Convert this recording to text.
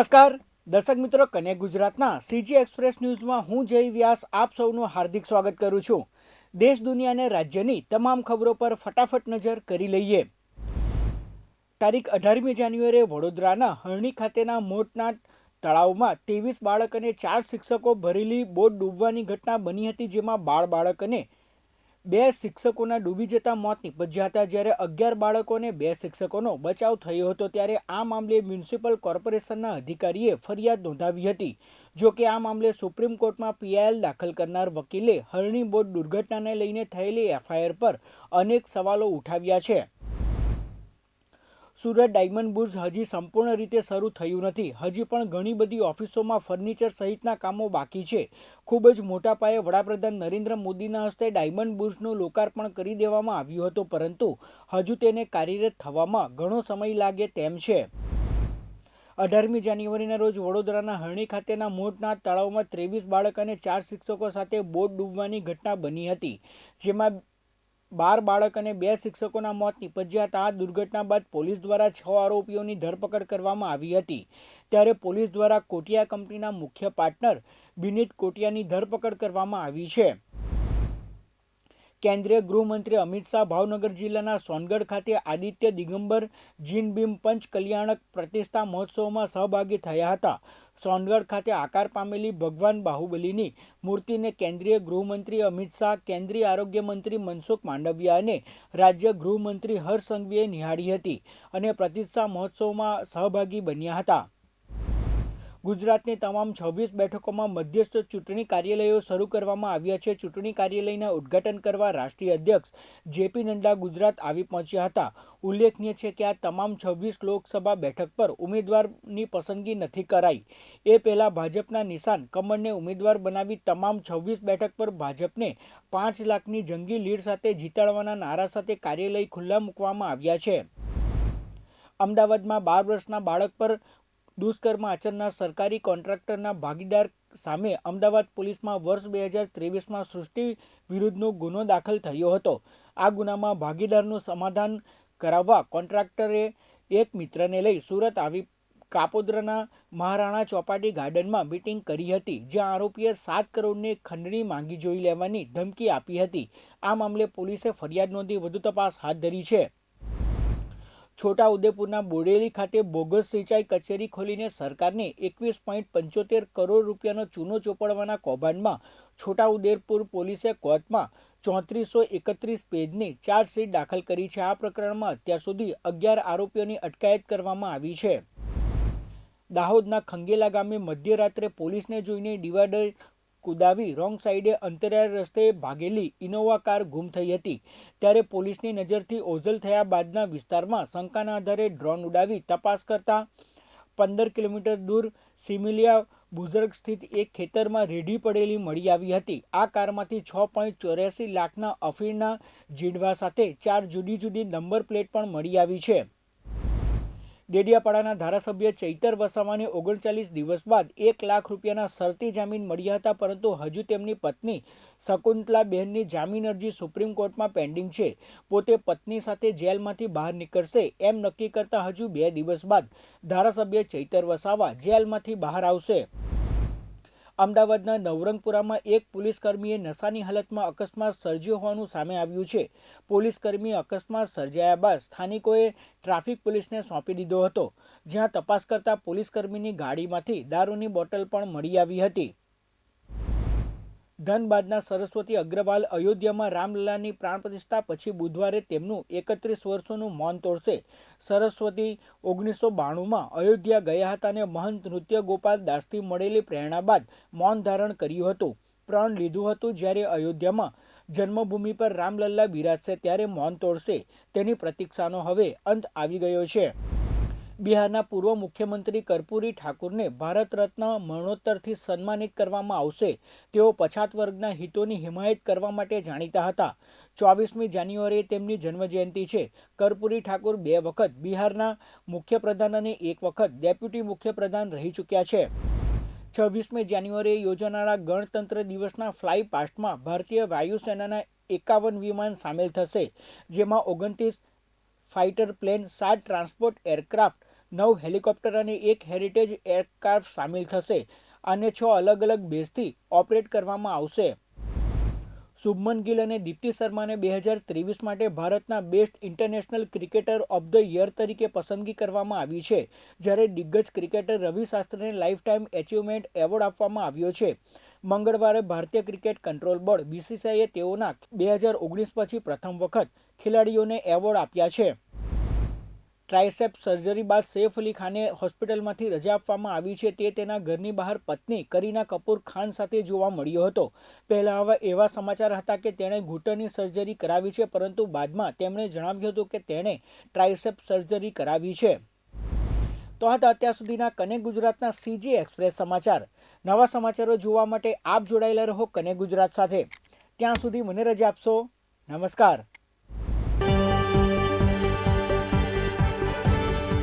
નમસ્કાર. દર્શક મિત્રો કને ગુજરાતના સીજી એક્સપ્રેસ ન્યૂઝમાં હું જય વ્યાસ આપ સૌનું હાર્દિક સ્વાગત કરું છું. દેશ, દુનિયા અને રાજ્યની તમામ ખબરો પર ફટાફટ નજર કરી લઈએ. તારીખ અઢારમી જાન્યુઆરીએ વડોદરાના હરણી ખાતેના મોટના તળાવમાં ત્રેવીસ બાળક અને ચાર શિક્ષકો ભરેલી બોટ ડૂબવાની ઘટના બની હતી, જેમાં બાળ બાળક અને બે શિક્ષકોના ડૂબી જતા મોત નિપજ્યા હતા જ્યારે અગિયાર બાળકોને બે શિક્ષકોનો બચાવ થયો હતો ત્યારે આ મામલે મ્યુનિસિપલ કોર્પોરેશનના અધિકારીએ ફરિયાદ નોંધાવી હતી. જો કે આ મામલે સુપ્રીમ કોર્ટમાં પીઆઈએલ દાખલ કરનાર વકીલે હરણી બોટ દુર્ઘટનાને લઈને થયેલી એફઆઈઆર પર અનેક સવાલો ઉઠાવ્યા છે. સુરત ડાયમંડ બુર્સ હજી સંપૂર્ણ રીતે શરૂ થયું નથી. હજી પણ ઘણી બધી ઓફિસોમાં ફર્નિચર સહિતના કામો બાકી છે. ખૂબ જ મોટા પાયે વડાપ્રધાન નરેન્દ્ર મોદીના હસ્તે ડાયમંડ બુર્સનું લોકાર્પણ કરી દેવામાં આવ્યું હતું, પરંતુ હજુ તેને કાર્યરત થવામાં ઘણો સમય લાગે તેમ છે. અઢારમી જાન્યુઆરીના રોજ વડોદરાના હરણી ખાતેના મોટના તળાવમાં ત્રેવીસ બાળક અને ચાર શિક્ષકો સાથે બોટ ડૂબવાની ઘટના બની હતી, જેમાં બાર બાળક અને બે શિક્ષકોના મોત નિપજ્યા હતા આ દુર્ઘટના બાદ પોલીસ દ્વારા છ આરોપીઓની ધરપકડ કરવામાં આવી હતી. ત્યારે પોલીસ દ્વારા કોટિયા કંપનીના મુખ્ય પાર્ટનર બિનિત કોટિયાની ધરપકડ કરવામાં આવી છે. કેન્દ્રીય ગૃહમંત્રી અમિત શાહ ભાવનગર જિલ્લાના સોનગઢ ખાતે આદિત્ય દિગંબર જીન ભીમ પંચ કલ્યાણક પ્રતિષ્ઠા મહોત્સવમાં સહભાગી થયા હતા. સોનગઢ ખાતે આકાર પામેલી ભગવાન બાહુબલીની મૂર્તિને કેન્દ્રીય ગૃહમંત્રી અમિત શાહ, કેન્દ્રીય આરોગ્ય મંત્રી મનસુખ માંડવિયા અને રાજ્ય ગૃહમંત્રી હર્ષ સંઘવીએ નિહાળી હતી અને પ્રતિષ્ઠા મહોત્સવમાં સહભાગી બન્યા હતા. ગુજરાતની તમામ છવ્વીસ બેઠકોમાં મધ્યસ્થ ચૂંટણી કાર્યાલયો શરૂ કરવામાં આવ્યા છે. ચૂંટણી કાર્યાલયના ઉદ્ઘાટન કરવા રાષ્ટ્રીય અધ્યક્ષ જેપી નડ્ડા ગુજરાત આવી પહોંચ્યા હતા. ઉલ્લેખનીય છે કે આ તમામ છવ્વીસ લોકસભા બેઠક પર ઉમેદવારની પસંદગી નથી કરાઈ. એ પહેલા ભાજપના નિશાન કમળને ઉમેદવાર બનાવી તમામ છવ્વીસ બેઠક પર ભાજપને પાંચ લાખની જંગી લીડ સાથે જીતાડવાના નારા સાથે કાર્યાલય ખુલ્લા મૂકવામાં આવ્યા છે. અમદાવાદમાં બાર વર્ષના બાળક પર દુષ્કર્મ આચરનાર સરકારી કોન્ટ્રાક્ટરના ભાગીદાર સામે અમદાવાદ પોલીસમાં વર્ષ બે હજાર ત્રેવીસમાં સૃષ્ટિ વિરુદ્ધનો ગુનો દાખલ થયો હતો. આ ગુનામાં ભાગીદારનું સમાધાન કરાવવા કોન્ટ્રાક્ટરે એક મિત્રને લઈ સુરત આવી કાપોદ્રાના મહારાણા ચોપાટી ગાર્ડનમાં મીટિંગ કરી હતી, જ્યાં આરોપીએ સાત કરોડની ખંડણી માંગી જોઈ લેવાની ધમકી આપી હતી. આ મામલે પોલીસે ફરિયાદ નોંધી વધુ તપાસ હાથ ધરી છે. છોટા ઉદેપુરના બોડેલી ખાતે બોગસ સિંચાઈ કચેરી ખોલીને સરકારને એકવીસ પોઈન્ટ પંચોતેર કરોડ રૂપિયાનો ચૂનો ચોપડવાના કૌભાંડમાં છોટા ઉદેપુર પોલીસે કોર્ટમાં ચોત્રીસો એકત્રીસ પેજની ચાર્જશીટ દાખલ કરી છે. આ પ્રકરણમાં અત્યાર સુધી અગિયાર આરોપીઓની અટકાયત કરવામાં આવી છે. દાહોદના ખંગેલા ગામે મધ્યરાત્રે પોલીસને જોઈને ડિવાઈડર કુદાવી રોંગ સાઈડે અંતરિયાળ રસ્તે ભાગેલી ઇનોવા કાર ગુમ થઈ હતી. ત્યારે પોલીસની નજરથી ઓઝલ થયા બાદના વિસ્તારમાં શંકાના આધારે ડ્રોન ઉડાવી તપાસ કરતા પંદર કિલોમીટર દૂર સિમિલિયા બુઝર્ગ સ્થિત એક ખેતરમાં રેઢી પડેલી મળી આવી હતી. આ કારમાંથી છ પોઈન્ટ ચોર્યાસી લાખના અફીણના જીડવા સાથે ચાર જુદી જુદી નંબર પ્લેટ પણ મળી આવી છે. ડેડિયાપાડાના ધારાસભ્ય ચૈતર વસાવાને ઓગણચાલીસ દિવસ બાદ એક લાખ રૂપિયાના શરતી જામીન મળ્યા હતા, પરંતુ હજુ તેમની પત્ની શકુંતલાબહેનની જામીન અરજી સુપ્રીમ કોર્ટમાં પેન્ડિંગ છે. પોતે પત્ની સાથે જેલમાંથી બહાર નીકળશે એમ નક્કી કરતા હજુ બે દિવસ બાદ ધારાસભ્ય ચૈતર વસાવા જેલમાંથી બહાર આવશે. અમદાવાદના નવરંગપુરામાં એક પોલીસકર્મીએ નશાની હાલતમાં અકસ્માત સર્જ્યો હોવાનું સામે આવ્યું છે. પોલીસકર્મી અકસ્માત સર્જાયા બાદ સ્થાનિકોએ ટ્રાફિક પોલીસને સોંપી દીધો હતો, જ્યાં તપાસ કરતા પોલીસકર્મીની ગાડીમાંથી દારૂની બોટલ પણ મળી આવી હતી. ધનબાદના સરસ્વતી અગ્રવાલ અયોધ્યામાં રામલલાની પ્રાણ પ્રતિષ્ઠા પછી બુધવારે તેમનું એકત્રીસ વર્ષોનું મૌન તોડશે. સરસ્વતી ઓગણીસો બાણુંમાં અયોધ્યા ગયા હતા અને મહંત નૃત્ય ગોપાલ દાસથી મળેલી પ્રેરણા બાદ મૌન ધારણ કર્યું હતું. પ્રણ લીધું હતું જ્યારે અયોધ્યામાં જન્મભૂમિ પર રામલલ્લા બિરાજશે ત્યારે મૌન તોડશે. તેની પ્રતીક્ષાનો હવે અંત આવી ગયો છે. બિહારના પૂર્વ મુખ્યમંત્રી કર્પૂરી ઠાકુરને ભારત રત્ન મરણોત્તરથી સન્માનિત કરવામાં આવશે. તેઓ પછાત વર્ગના હિતોની હિમાયત કરવા માટે જાણીતા હતા. ચોવીસમી જાન્યુઆરીએ તેમની જન્મજયંતિ છે. કર્પૂરી ઠાકુર બે વખત બિહારના મુખ્યપ્રધાન અને એક વખત ડેપ્યુટી મુખ્યપ્રધાન રહી ચૂક્યા છે. છવ્વીસમી જાન્યુઆરીએ યોજાનારા ગણતંત્ર દિવસના ફ્લાય પાસ્ટમાં ભારતીય વાયુસેનાના એકાવન વિમાન સામેલ થશે, જેમાં ઓગણત્રીસ ફાઇટર પ્લેન, સાત ટ્રાન્સપોર્ટ એરક્રાફ્ટ નવ હેલિકોપ્ટર અને એક હેરિટેજ એરક્રાફ્ટ સામેલ થશે અને છ અલગ અલગ બેઝથી ઓપરેટ કરવામાં આવશે. શુભમન ગિલ અને દીપ્તિ શર્માને બે હજાર ત્રેવીસ માટે ભારતના best international cricketer of the year તરીકે પસંદગી કરવામાં આવી છે, જ્યારે દિગ્ગજ ક્રિકેટર રવિ શાસ્ત્રીને લાઈફ ટાઈમ એચિવમેન્ટ એવોર્ડ આપવામાં આવ્યો છે. મંગળવારે ભારતીય ક્રિકેટ કંટ્રોલ બોર્ડ બીસીસીઆઈએ તેઓના બે હજાર ઓગણીસ પછી પ્રથમ વખત ખેલાડીઓને એવોર્ડ આપ્યા છે. ટ્રાઇસેપ સર્જરી બાદ સૈફ અલી ખાને હોસ્પિટલમાંથી રજા આપવામાં આવી છે તે તેના ઘરની બહાર પત્ની કરીના કપૂર ખાન સાથે જોવા મળ્યો હતો. પહેલા હવે એવા સમાચાર હતા કે તેણે ઘૂંટણની સર્જરી કરાવી છે, પરંતુ બાદમાં તેમણે જણાવ્યું હતું કે તેણે ટ્રાઇસેપ સર્જરી કરાવી છે. તો હતા અત્યાર સુધીના કનેક્ટ ગુજરાતના સીજી એક્સપ્રેસ સમાચાર. નવા સમાચારો જોવા માટે આપ જોડાયેલા રહો કનેક્ટ ગુજરાત સાથે. ત્યાં સુધી મને રજા આપશો. નમસ્કાર.